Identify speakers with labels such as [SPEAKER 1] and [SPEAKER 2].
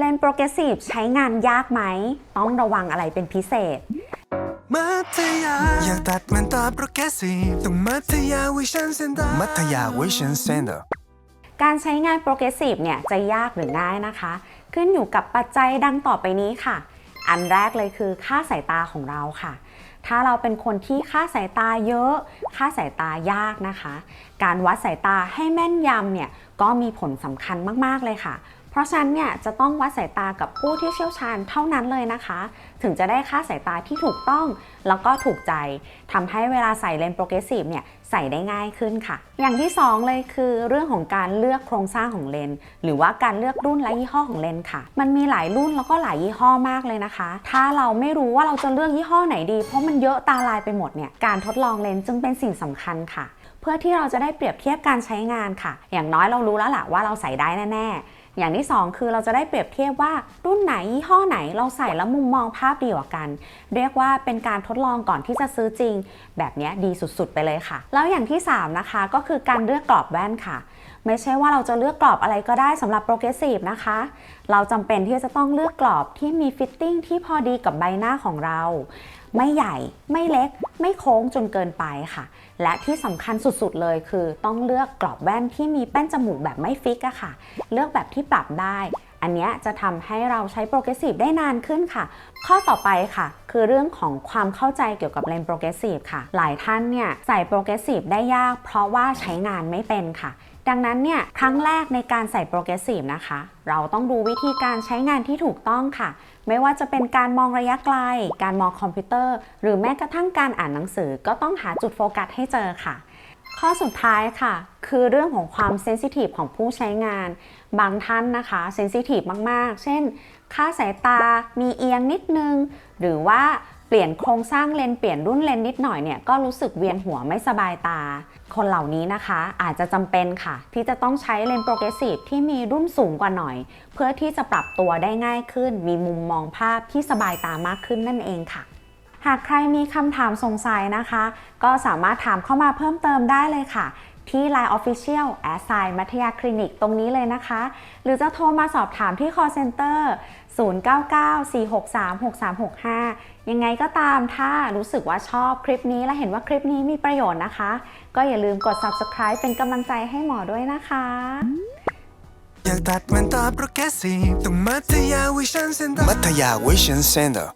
[SPEAKER 1] เลนส์โปรเกรสซีฟใช้งานยากไหม ต้องระวังอะไรเป็นพิเศษ
[SPEAKER 2] มัธยาอยากตัดมันตาโปรแกรสซีฟต้องมัธยาวิชันเซ็นเตอร์มัธยาวิชันเซ็นเตอร์
[SPEAKER 1] การใช้งานโปรเกรสซีฟเนี่ยจะยากหรือง่ายนะคะ ขึ้นอยู่กับปัจจัยดังต่อไปนี้ค่ะ อันแรกเลยคือค่าสายตาของเราค่ะ ถ้าเราเป็นคนที่ค่าสายตาเยอะ ค่าสายตายากนะคะ การวัดสายตาให้แม่นยำเนี่ย ก็มีผลสำคัญมาก ๆ เลยค่ะ เพราะฉะนั้นเนี่ยจะต้องวัดสายตากับผู้ที่เชี่ยวชาญเท่านั้นเลยนะคะ ถึงจะได้ค่าสายตาที่ถูกต้อง แล้วก็ถูกใจทำให้เวลาใส่เลนส์โปรเกรสซีฟเนี่ยใส่ได้ง่ายขึ้นค่ะ อย่างที่สองเลยคือเรื่องของการเลือกโครงสร้างของเลนส์หรือว่าการเลือกรุ่นและยี่ห้อของเลนส์ค่ะ มันมีหลายรุ่นแล้วก็หลายยี่ห้อมากเลยนะคะ ถ้าเราไม่รู้ว่าเราจะเลือกยี่ห้อไหนดี เพราะมันเยอะตาลายไปหมดเนี่ยการทดลองเลนส์จึงเป็นสิ่งสำคัญค่ะ เพื่อที่เราจะได้เปรียบเทียบการใช้งานค่ะ อย่างน้อยเรารู้แล้วล่ะว่าเราใส่ได้แน่ๆ อย่างที่สองคือเราจะได้เปรียบเทียบว่ารุ่นไหนยี่ห้อไหนเราใส่แล้วมุมมองภาพดีกว่ากัน เรียกว่าเป็นการทดลองก่อนที่จะซื้อจริง แบบนี้ดีสุดๆ ไปเลยค่ะ แล้วอย่างที่สามนะคะก็คือการเลือกกรอบแว่นค่ะ ไม่ใช่ว่าเราจะเลือกกรอบอะไรก็ได้สำหรับโปรเกรสซีฟนะคะ เราจำเป็นที่จะต้องเลือกกรอบที่มีฟิตติ้งที่พอดีกับใบหน้าของเรา ไม่ใหญ่ไม่เล็ก ไม่โค้งจนเกินไปค่ะ และที่สำคัญสุดๆเลยคือ ต้องเลือกกรอบแว่นที่มีแป้นจมูกแบบไม่ฟิกอะค่ะ เลือกแบบที่ปรับได้อันนี้จะทำให้เราใช้โปรเกรสซีฟได้นานขึ้นค่ะ ข้อต่อไปค่ะ คือเรื่องของความเข้าใจเกี่ยวกับเลนส์โปรเกรสซีฟค่ะ หลายท่านเนี่ยใส่โปรเกรสซีฟได้ยากเพราะว่าใช้งานไม่เป็นค่ะ ดังนั้นเนี่ยครั้งแรกในการใส่โปรเกรสซีฟนะคะ เราต้องดูวิธีการใช้งานที่ถูกต้องค่ะ ไม่ว่าจะเป็นการมองระยะไกล การมองคอมพิวเตอร์ หรือแม้กระทั่งการอ่านหนังสือก็ต้องหาจุดโฟกัสให้เจอค่ะ ข้อสุดท้ายค่ะ คือเรื่องของความเซนซิทีฟของผู้ใช้งาน บางท่านนะคะเซนซิทีฟมากๆ เช่น ค่าสายตามีเอียงนิดนึง หรือว่า เปลี่ยนโครงสร้างเลนเปลี่ยนรุ่นเลนนิดหน่อยเนี่ยก็รู้สึกเวียนหัวไม่สบายตา คนเหล่านี้นะคะอาจจะจำเป็นค่ะ ที่จะต้องใช้เลนโปรเกรสซีฟที่มีรุ่นสูงกว่าหน่อย เพื่อที่จะปรับตัวได้ง่ายขึ้น มีมุมมองภาพที่สบายตามากขึ้นนั่นเองค่ะ หากใครมีคำถามสงสัยนะคะ ก็สามารถถามเข้ามาเพิ่มเติมได้เลยค่ะ ที่ Line Official a s s i g n มัธยาคลินิกตรงนี้เลยนะคะ หรือจะโทรมาสอบถามที่ call center 0994636365 ยังไงก็ตามถ้ารู้สึกว่าชอบคลิปนี้และเห็นว่าคลิปนี้มีประโยชน์นะคะ ก็อย่าลืมกด subscribe เป็นกำลังใจให้หมอด้วยนะคะ
[SPEAKER 2] อยากตัดมันตาโปรแกรสซีฟต้องมัธยาวิชันเซ็นเตอร์มัธยาวิชันเซ็นเตอร์